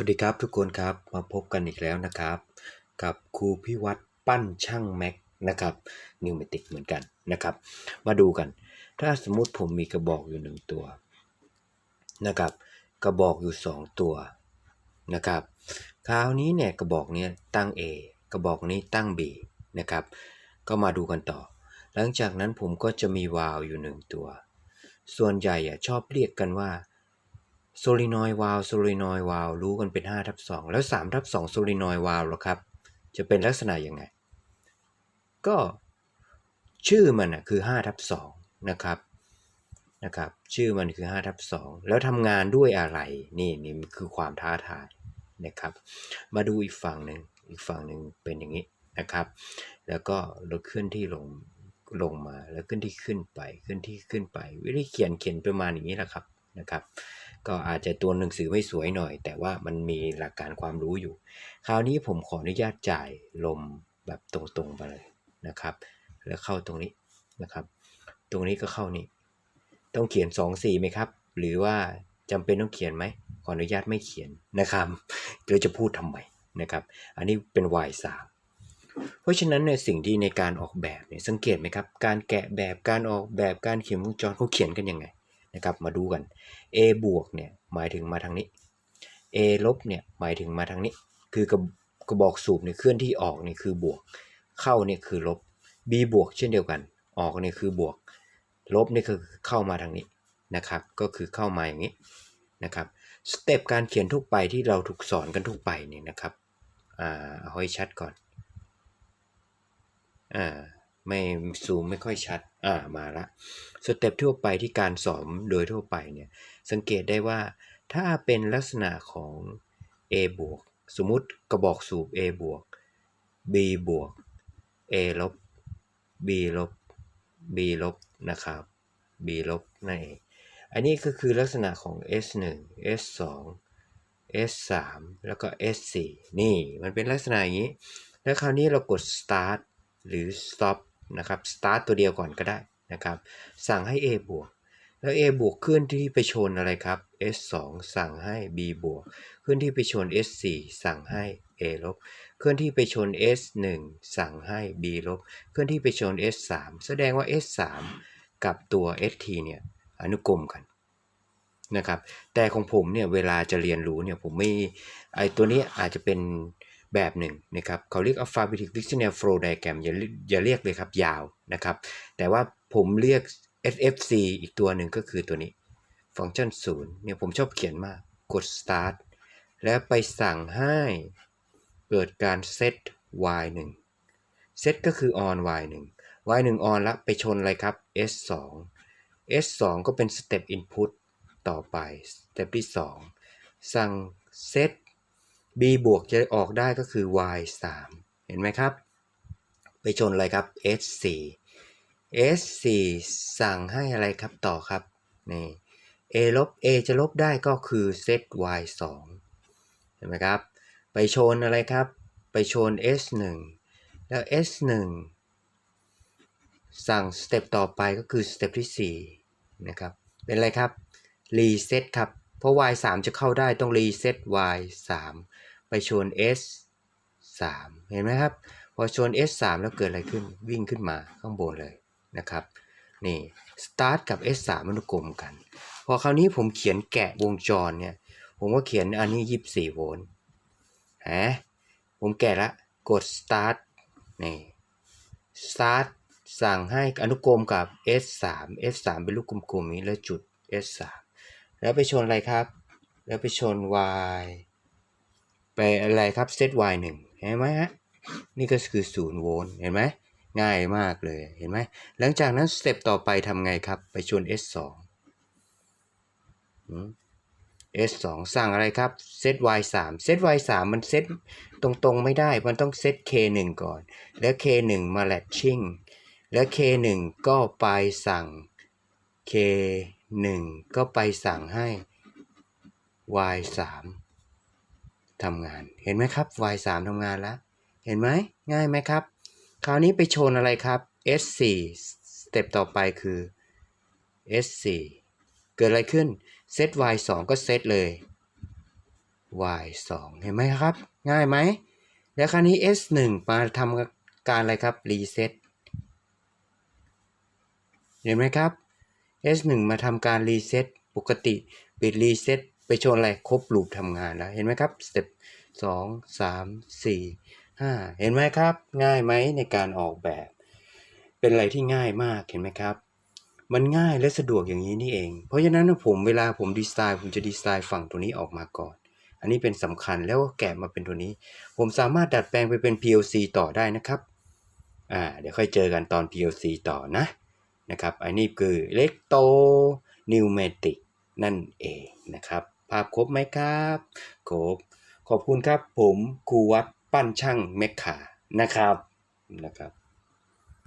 วัสดีครับทุกคนครับมาพบกันอีกแล้วนะครับ กับครูพิวัตรปั้นช่างแม็กนะครับนิวเมติกเหมือนกันนะครับ มาดูกัน ถ้าสมมุติผมมีกระบอกอยู่หนึ่งตัวนะครับ กระบอกอยู่ 2 ตัวนะครับ คราวนี้เนี่ยกระบอกนี้ตั้ง A กระบอกนี้ตั้ง B นะครับ ก็มาดูกันต่อ หลังจากนั้นผมก็จะมีวาล์วอยู่หนึ่งตัว ส่วนใหญ่อะชอบเรียกกันว่า โซลินอยวาลโซลินอยวาลรู้กันเป็น5ทับ2แล้ว3ทับ2โซลินอยวาลหรอครับ จะเป็นลักษณะยังไง ก็ชื่อมันอะคือ5ทับ2นะครับนะครับชื่อมันคือ5ทับ2แล้วทำงานด้วยอะไรนี่นี่คือความท้าทายนะครับ มาดูอีกฝั่งหนึ่งอีกฝั่งหนึ่งเป็นอย่างนี้นะครับ แล้วก็เราเคลื่อนที่ลงลงมาแล้วขึ้นที่ขึ้นไปขึ้นที่ขึ้นไป วิธีเขียนเขียนประมาณอย่างนี้แหละครับนะครับ ก็อาจจะตัวหนังสือไม่สวยหน่อย แต่ว่ามันมีหลักการความรู้อยู่ คราวนี้ผมขออนุญาตจ่ายลมแบบตรงๆไปเลยนะครับ แล้วเข้าตรงนี้นะครับ ตรงนี้ก็เข้านี่ ต้องเขียน 2 4ไหมครับ หรือว่าจำเป็นต้องเขียนไหมขออนุญาตไม่เขียนนะครับเราจะพูดทำไมนะครับ อันนี้เป็น y 3เพราะฉะนั้นในยสิ่งที่ในการออกแบบเนี่ยสังเกตไหมครับ การแกะแบบการออกแบบการเขียนวงจรเขาเขียนกันยังไง นะครับมาดูกัน a บวกเนี่ยหมายถึงมาทางนี้ a ลบเนี่ยหมายถึงมาทางนี้ คือกระกระบอกสูบเนี่ยเคลื่อนที่ออกเนี่ยคือบวก เข้าเนี่ยคือลบ b บวกเช่นเดียวกัน ออกเนี่ยคือบวก ลบนี่คือเข้ามาทางนี้นะครับ ก็คือเข้ามาอย่างนี้นะครับสเต็ปการเขียนทุกไปที่เราถูกสอนกันทุกไปเนี่ยนะครับอ่าเอาให้ชัดก่อนอ่า ไม่ซูมไม่ค่อยชัด อ่ามาละสเต็ปทั่วไปที่การสอนโดยทั่วไปเนี่ยสังเกตได้ว่าถ้าเป็นลักษณะของ A บวกสมมติกระบอกสูบ A บวก B บวก A ลบ B ลบ B ลบนะครับ B ลบนั่นเองอันนี้ก็คือลักษณะของ S1 S2 S3 แล้วก็ S4 นี่มันเป็นลักษณะอย่างนี้ แล้วคราวนี้เรากด start หรือ stop นะครับ start ตัวเดียวก่อนก็ได้นะครับ สั่งให้ A บวก แล้ว A บวกเคลื่อนที่ไปชนอะไรครับ S2 สั่งให้ B บวกเคลื่อนที่ไปชน S4 สั่งให้ A ลบเคลื่อนที่ไปชน S1 สั่งให้ B ลบเคลื่อนที่ไปชน S3 แสดงว่า S3 กับตัว ST เนี่ยอนุกรมกันนะครับ แต่ของผมเนี่ยเวลาจะเรียนรู้เนี่ยผมไม่ไอตัวนี้อาจจะเป็น แบบหนึ่งนะครับเขาเรียก alphabetic dictionary flow diagram อย่าอย่าเรียกเลยครับยาวนะครับ แต่ว่าผมเรียก SFC อีกตัวหนึ่งก็คือตัวนี้ฟังก์ชัน0เนี่ยผมชอบเขียนมากกด start แล้วไปสั่งให้เกิดการ set y 1 set ก็คือ on y 1 y 1 on แล้วไปชนอะไรครับ s 2 s 2ก็เป็น step input ต่อไป step ที่ 2 สั่ง set b บวกจะออกได้ก็คือ y 3เห็นไหมครับ ไปชนอะไรครับ s 4 s 4สั่งให้อะไรครับต่อครับนี่ a ลบ a จะลบได้ก็คือ set y 2เห็นไหมครับ ไปชนอะไรครับ ไปชน s 1แล้ว s 1สั่งสเต็ปต่อไปก็คือสเต็ปที่ 4 นะครับ เป็นอะไรครับ รีเซ็ตครับ เพราะ y 3จะเข้าได้ต้องรีเซ็ต y 3 ไปชน s 3เห็นไหมครับ พอชน s 3แล้วเกิดอะไรขึ้นวิ่งขึ้นมาข้างบนเลยนะครับ นี่ start กับ s 3อนุกรมกัน พอคราวนี้ผมเขียนแกะวงจรเนี่ย ผมก็เขียนอันนี้ 24 โวลต์ฮะผมแกะละ กด start นี่ start สั่งให้อนุกรมกับ s 3 s 3เป็นลูกกลมๆนี้แล้วจุด s 3แล้วไปชนอะไรครับ แล้วไปชน y ไปอะไรครับ set y 1เห็นไหมฮะ นี่ก็คือ0โวลต์เห็นไหมง่ายมากเลยเห็นไหมหลังจากนั้นสเต็ปต่อไปทำไงครับ ไปชวน s 2 s 2สั่งอะไรครับ set y 3 set y 3มันเซตตรงๆไม่ได้ มันต้องเซต k 1ก่อน แล้ว k 1มา latching แล้ว k 1ก็ไปสั่ง k 1ก็ไปสั่งให้ y 3 ทำงาน เห็นไหมครับ y 3ทำงานแล้ว เห็นไหมง่ายไหมครับ คราวนี้ไปชนอะไรครับ s 4สเต็ปต่อไปคือ s 4เกิดอะไรขึ้นเซต y 2ก็เซตเลย y 2เห็นไหมครับ ง่ายไหม แล้วคราวนี้ s 1มาทำการอะไรครับ reset เห็นไหมครับ s 1 มาทำการ reset ปกติปิด reset ไปชนอะไรครบลูปทำงานแล้ว เห็นไหมครับ step 2 3 4 5เห็นไหมครับ ง่ายไหมในการออกแบบ เป็นอะไรที่ง่ายมากเห็นไหมครับ มันง่ายและสะดวกอย่างนี้นี่เอง เพราะฉะนั้นผมเวลาผมดีไซน์ ผมจะดีไซน์ฝั่งตัวนี้ออกมาก่อน อันนี้เป็นสำคัญแล้วก็แกะมาเป็นตัวนี้ ผมสามารถดัดแปลงไปเป็น PLC ต่อได้นะครับอ่าเดี๋ยวค่อยเจอกันตอน PLC ต่อนะนะครับอันนี้คือ Electro Pneumatic นั่นเองนะครับ ภาพครบไหมครับครบขอบคุณครับผมครูวัดปั้นช่างเมคคานะครับนะครับ